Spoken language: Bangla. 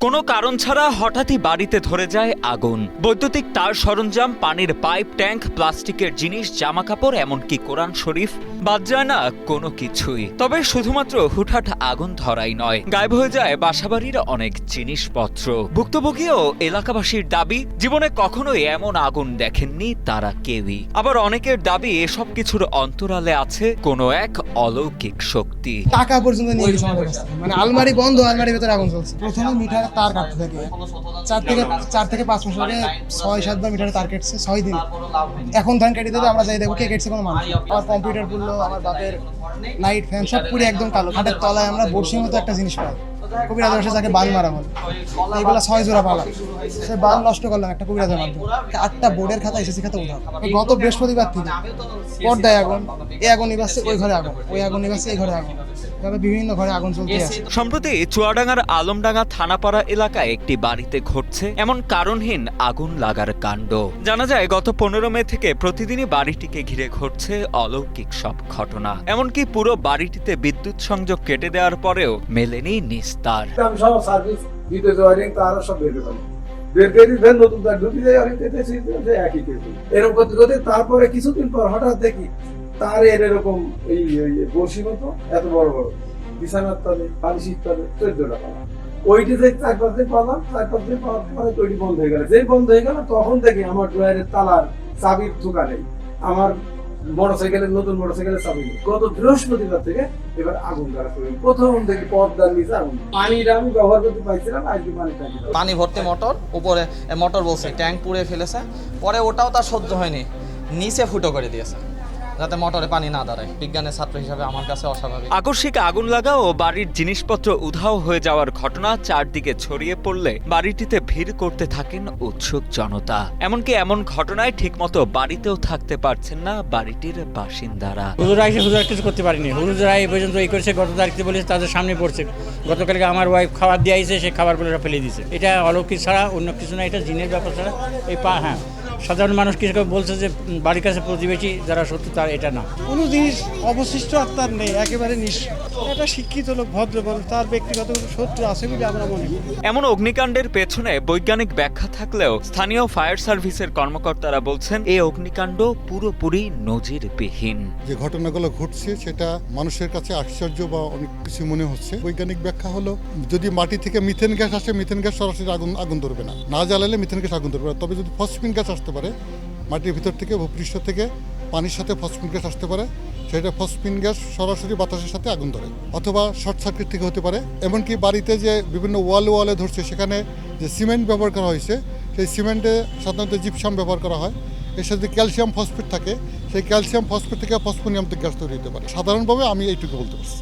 কোনো কারণ ছাড়া হঠাৎই বাড়িতে ধরে যায় আগুন। বৈদ্যুতিক তার সরঞ্জাম পানির পাইপ ট্যাঙ্ক প্লাস্টিকের জিনিস জামা কাপড় এমনকি কোরআন শরীফ বাদ যায় না কোনো কিছুই। তবে শুধুমাত্র হুটহাট আগুন ধরাই নয় গায়েব হয়ে যায় বাসাবাড়ির অনেক জিনিসপত্র। ভুক্তভোগী ও এলাকাবাসীর দাবি জীবনে কখনোই এমন আগুন দেখেননি তারা কেউই। আবার অনেকের দাবি এসব কিছুর অন্তরালে আছে কোনো এক অলৌকিক শক্তি। টাকা পর্যন্ত নিয়ে। মানে আলমারি বন্ধ আলমারির ভেতরে আগুন চলছে প্রথমে মিটারে তার কাটতে থাকে। চার থেকে চার থেকে পাঁচ মাস আগে ছয় সাতবার মিটারে তার কেটছে ছয় দিন। এখন ধান কেটে দেবে আমরা যাই দেখব কে কেটছে কোনো মানুষ। আমার কম্পিউটার পুরলো আমার বাপের লাইট ফ্যান সব পুরো একদম কালো। খাটের তলায় আমরা বর্ষির মতো একটা জিনিস পাই। কবিরাজ মারা এইগুলা ছয় জোড়া সে নষ্ট করলাম একটা কবিরাজের মাধ্যমে। আটটা বোর্ডের খাতা গত বৃহস্পতিবার থেকে পর্দায় আগুন আগুন ওই ঘরে আগুন, ওই আগুন এই ঘরে আগুন। সম্প্রতি চুয়াডাঙ্গার আলমডাঙ্গা থানাপাড়া এলাকায় একটি বাড়িতে ঘটছে এমন কারণহীন আগুন লাগার কাণ্ড। জানা যায়, গত পনেরো মে থেকে প্রতিদিনই বাড়িটিকে ঘিরে ঘটছে অলৌকিক সব ঘটনা। এমনকি পুরো বাড়িটিতে বিদ্যুৎ সংযোগ কেটে দেওয়ার পরেও মেলেনি নিস্তার। আমি সব সার্ভিস দিতে ওয়ারিং তারা সব বের করে বের করে ফের নতুন তার ঢুকি যায় ওয়ারিং পেতেছি যে একই কেটে এরকম করতে করতে তারপরে কিছুদিন পর হঠাৎ দেখি তার এরকম এই মতো, এত বড় বড়। বিছানার টাকা ওইটি পালাম পাওয়ার পরে ওইটি বন্ধ হয়ে গেল। যেই বন্ধ হয়ে গেল, তখন আমার ড্রয়ারের তালার চাবির ঢোকা নেই। আমার মোটরসাইকেলের, নতুন মোটরসাইকেলের চাবি গত বৃহস্পতিবার থেকে এবার আগুন ধরা শুরু। প্রথম থেকে পদ্মার নিচে আগুন পানিটা আমি ব্যবহার করতে পারছিলাম আজকে পানি পানি ভর্তি মোটর, উপরে মোটর বলছে, ট্যাঙ্ক পুড়ে ফেলেছে, পরে ওটাও তার সহ্য হয়নি, নিচে ফুটো করে দিয়েছে। যাতে মোটরে পানি না দাঁড়ায় বিজ্ঞানের ছাত্র হিসাবে আমার কাছে অস্বাভাবিক। আকস্মিক আগুন লাগা ও বাড়ির জিনিসপত্র উধাও হয়ে যাওয়ার ঘটনা চারদিকে ছড়িয়ে পড়লে বাড়িটিতে ভিড় করতে থাকেন উৎসুক জনতা। এমনকি এমন ঘটনায় ঠিকমতো বাড়িতেও থাকতে পারছেন না বাড়িটির বাসিন্দারা। হুজুরা এসে হুজুরা কিছু করতে পারিনি। হুজুরা এই পর্যন্ত এই করেছে গত তারিখে বলেছে তাদের সামনে পড়ছে। গতকালকে আমার ওয়াইফ খাবার দিয়ে আইছে সেই খাবারগুলো ফেলে দিয়েছে। এটা অলৌকিক ছাড়া অন্য কিছু না এটা জিনের ব্যাপার ছাড়া। এই পা হ্যাঁ। সাধারণ মানুষ কিছু বলছে যে বাড়ির কাছে প্রতিবেশী যারা সত্যি তার এটা না? কোনো জিনিস অবশিষ্ট আত্মার নেই একেবারে নিঃস্ব এটা শিক্ষিত লোক ভদ্র মানুষ তার ব্যক্তিগত শত্রু আছে বলে আমরা মনে করি। এমন অগ্নিকাণ্ডের পেছনে বৈজ্ঞানিক ব্যাখ্যা থাকলেও স্থানীয় ফায়ার সার্ভিসের কর্মকর্তারা বলছেন এই অগ্নিকাণ্ড পুরোপুরি নজির নজিরবিহীন। যে ঘটনাগুলো ঘটছে সেটা মানুষের কাছে আশ্চর্য বা অনেক কিছু মনে হচ্ছে। বৈজ্ঞানিক ব্যাখ্যা হলো যদি মাটি থেকে মিথেন গ্যাস আসে মিথেন গ্যাস সরাসরি আগুন আগুন ধরবে না। না জ্বালালে মিথেন গ্যাস আগুন ধরবে না। তবে যদি ফসফিন গ্যাস আসতে পারে, মাটির ভিতর থেকে, ভূপৃষ্ঠ থেকে, পানির সাথে ফসফিন গ্যাস আসতে পারে, সেটা ফসফিন গ্যাস সরাসরি বাতাসের সাথে আগুন ধরে অথবা শর্ট সার্কিট থেকে হতে পারে। এমনকি বাড়িতে যে বিভিন্ন ওয়াল ওয়ালে ধরছে, সেখানে যে সিমেন্ট ব্যবহার করা হয়েছে, সেই সিমেন্টে সাধারণত জিপসাম ব্যবহার করা হয়। এর সাথে ক্যালসিয়াম ফসফেট থাকে, সেই ক্যালসিয়াম ফসফেট থেকে ফসফোনিয়াম থেকে গ্যাস তৈরি হতে পারে। সাধারণভাবে আমি এইটুকু বলতে পারছি।